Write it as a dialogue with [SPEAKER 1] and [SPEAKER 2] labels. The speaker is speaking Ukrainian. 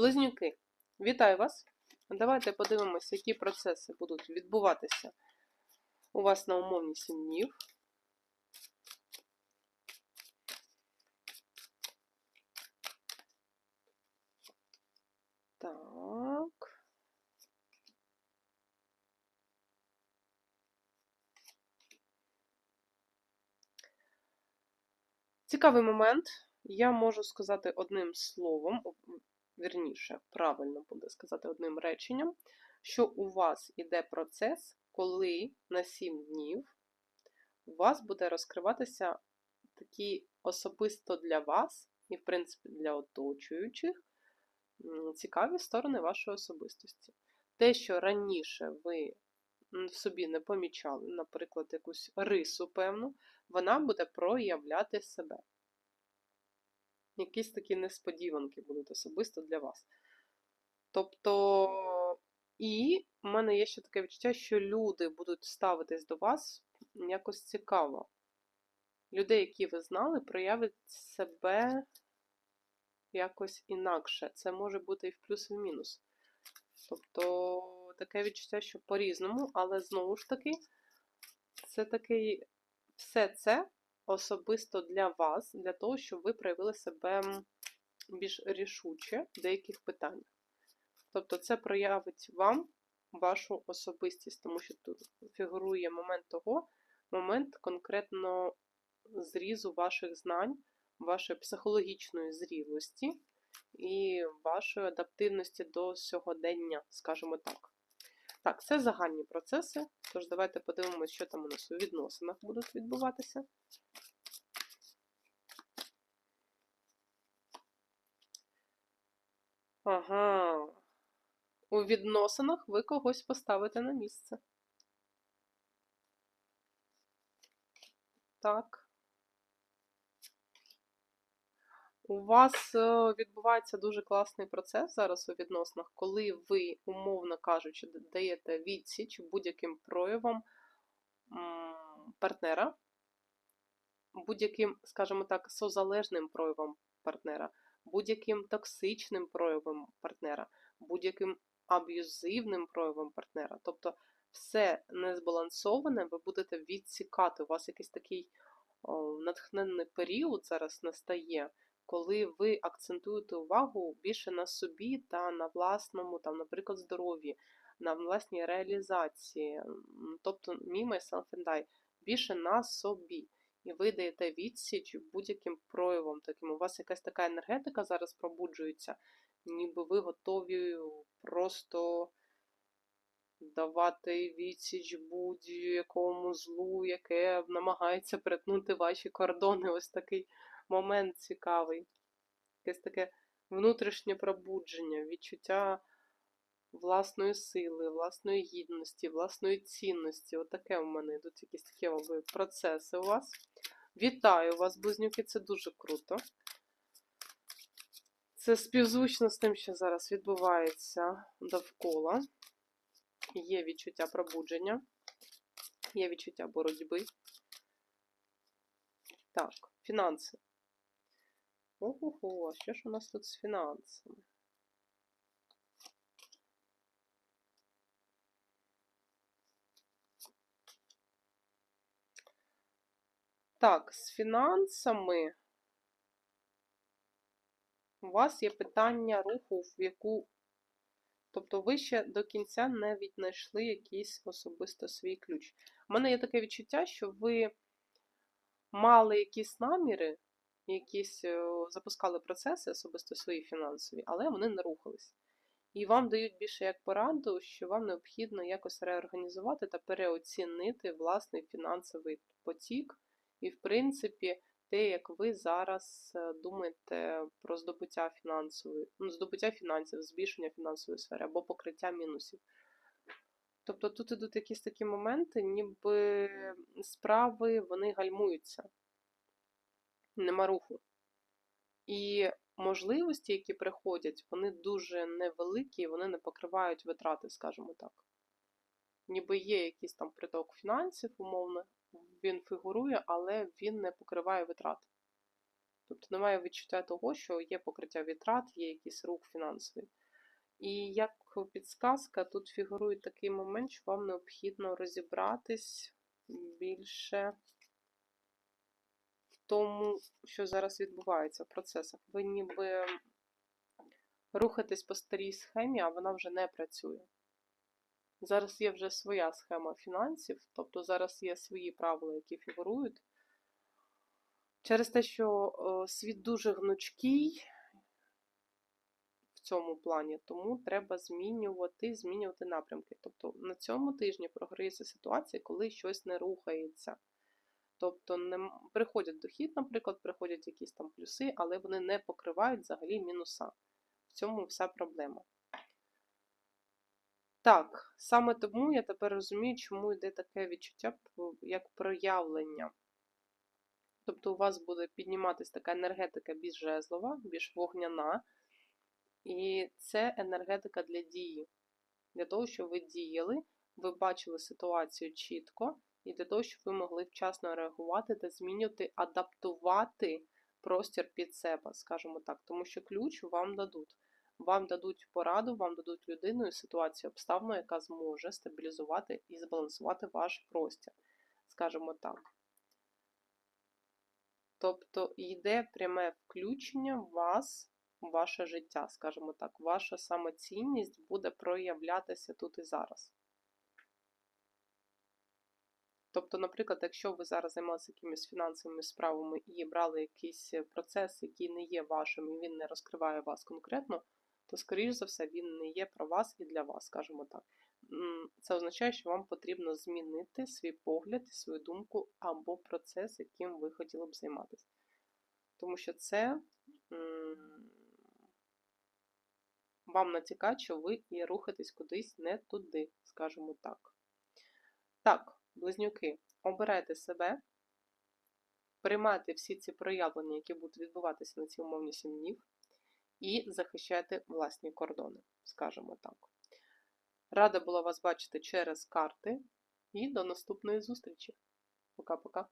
[SPEAKER 1] Близнюки, вітаю вас! Давайте подивимося, які процеси будуть відбуватися у вас на умовні 7 днів. Так. Цікавий момент. Я можу сказати одним словом, вірніше, правильно буде сказати одним реченням, що у вас іде процес, коли на 7 днів у вас буде розкриватися такі особисто для вас і, в принципі, для оточуючих цікаві сторони вашої особистості. Те, що раніше ви в собі не помічали, наприклад, якусь рису певну, вона буде проявляти себе. Якісь такі несподіванки будуть особисто для вас. Тобто, і в мене є ще таке відчуття, що люди будуть ставитись до вас якось цікаво. Людей, які ви знали, проявлять себе якось інакше. Це може бути і в плюс, і в мінус. Тобто, таке відчуття, що по-різному, але знову ж таки, це такий все це особисто для вас, для того, щоб ви проявили себе більш рішуче в деяких питаннях. Тобто, це проявить вам вашу особистість, тому що тут фігурує момент того, момент конкретно зрізу ваших знань, вашої психологічної зрілості і вашої адаптивності до сьогодення, скажімо так. Так, це загальні процеси. Тож давайте подивимося, що там у нас у відносинах будуть відбуватися. Ага. У відносинах ви когось поставите на місце. Так. У вас е, відбувається дуже класний процес зараз у відносинах, коли ви, умовно кажучи, даєте відсіч будь-яким проявам партнера, будь-яким, скажімо так, созалежним проявам партнера, будь-яким токсичним проявом партнера, будь-яким аб'юзивним проявом партнера. Тобто все незбалансоване, ви будете відсікати. У вас якийсь такий о, натхненний період зараз настає, коли ви акцентуєте увагу більше на собі та на власному, там, наприклад, здоров'ї, на власній реалізації. Тобто, me, myself and I, більше на собі. І ви даєте відсіч будь-яким проявом таким. У вас якась така енергетика зараз пробуджується, ніби ви готові просто давати відсіч будь-якому злу, яке намагається перетнути ваші кордони. Ось такий момент цікавий. Якесь таке внутрішнє пробудження, відчуття власної сили, власної гідності, власної цінності. Отаке у мене йдуть якісь такі мабуть, процеси у вас. Вітаю вас, близнюки, це дуже круто. Це співзвучно з тим, що зараз відбувається довкола. Є відчуття пробудження, є відчуття боротьби. Так, фінанси. Ого, що ж у нас тут з фінансами? Так, з фінансами у вас є питання руху, в яку. Тобто ви ще до кінця не віднайшли якийсь особисто свій ключ. У мене є таке відчуття, що ви мали якісь наміри, якісь е, запускали процеси особисто свої фінансові, але вони не рухались. І вам дають більше як пораду, що вам необхідно якось реорганізувати та переоцінити власний фінансовий потік. І, в принципі, те, як ви зараз е, думаєте про здобуття фінансової, ну, здобуття фінансів, збільшення фінансової сфери або покриття мінусів. Тобто тут ідуть якісь такі моменти, ніби справи вони гальмуються, нема руху. І можливості, які приходять, вони дуже невеликі, вони не покривають витрати, скажімо так. Ніби є якийсь там приток фінансів, умовно, він фігурує, але він не покриває витрат. Тобто немає відчуття того, що є покриття витрат, є якийсь рух фінансовий. І як підсказка, тут фігурує такий момент, що вам необхідно розібратись більше в тому, що зараз відбувається в процесах. Ви ніби рухаєтесь по старій схемі, а вона вже не працює. Зараз є вже своя схема фінансів, тобто зараз є свої правила, які фігурують. Через те, що е, світ дуже гнучкий в цьому плані, тому треба змінювати, змінювати напрямки. Тобто на цьому тижні програється ситуація, коли щось не рухається. Тобто не приходять дохід, наприклад, приходять якісь там плюси, але вони не покривають взагалі мінуса. В цьому вся проблема. Так, саме тому я тепер розумію, чому йде таке відчуття, як проявлення. Тобто у вас буде підніматися така енергетика більш жезлова, більш вогняна, і це енергетика для дії. Для того, щоб ви діяли, ви бачили ситуацію чітко, і для того, щоб ви могли вчасно реагувати та змінювати, адаптувати простір під себе, скажімо так. Тому що ключ вам дадуть. Вам дадуть пораду, вам дадуть людину і ситуацію обставину, яка зможе стабілізувати і збалансувати ваш простір, скажімо так. Тобто йде пряме включення вас в ваше життя, скажімо так, ваша самоцінність буде проявлятися тут і зараз. Тобто, наприклад, якщо ви зараз займалися якимись фінансовими справами і брали якийсь процес, який не є вашим, і він не розкриває вас конкретно, то, скоріш за все, він не є про вас і для вас, скажімо так. Це означає, що вам потрібно змінити свій погляд свою думку або процес, яким ви хотіли б займатися. Тому що це вам натякає, що ви і рухаєтесь кудись не туди, скажімо так. Так, близнюки, обирайте себе, приймайте всі ці проявлення, які будуть відбуватися на ці умовні 7 днів, і захищайте власні кордони, скажімо так. Рада була вас бачити через карти і до наступної зустрічі. Пока-пока.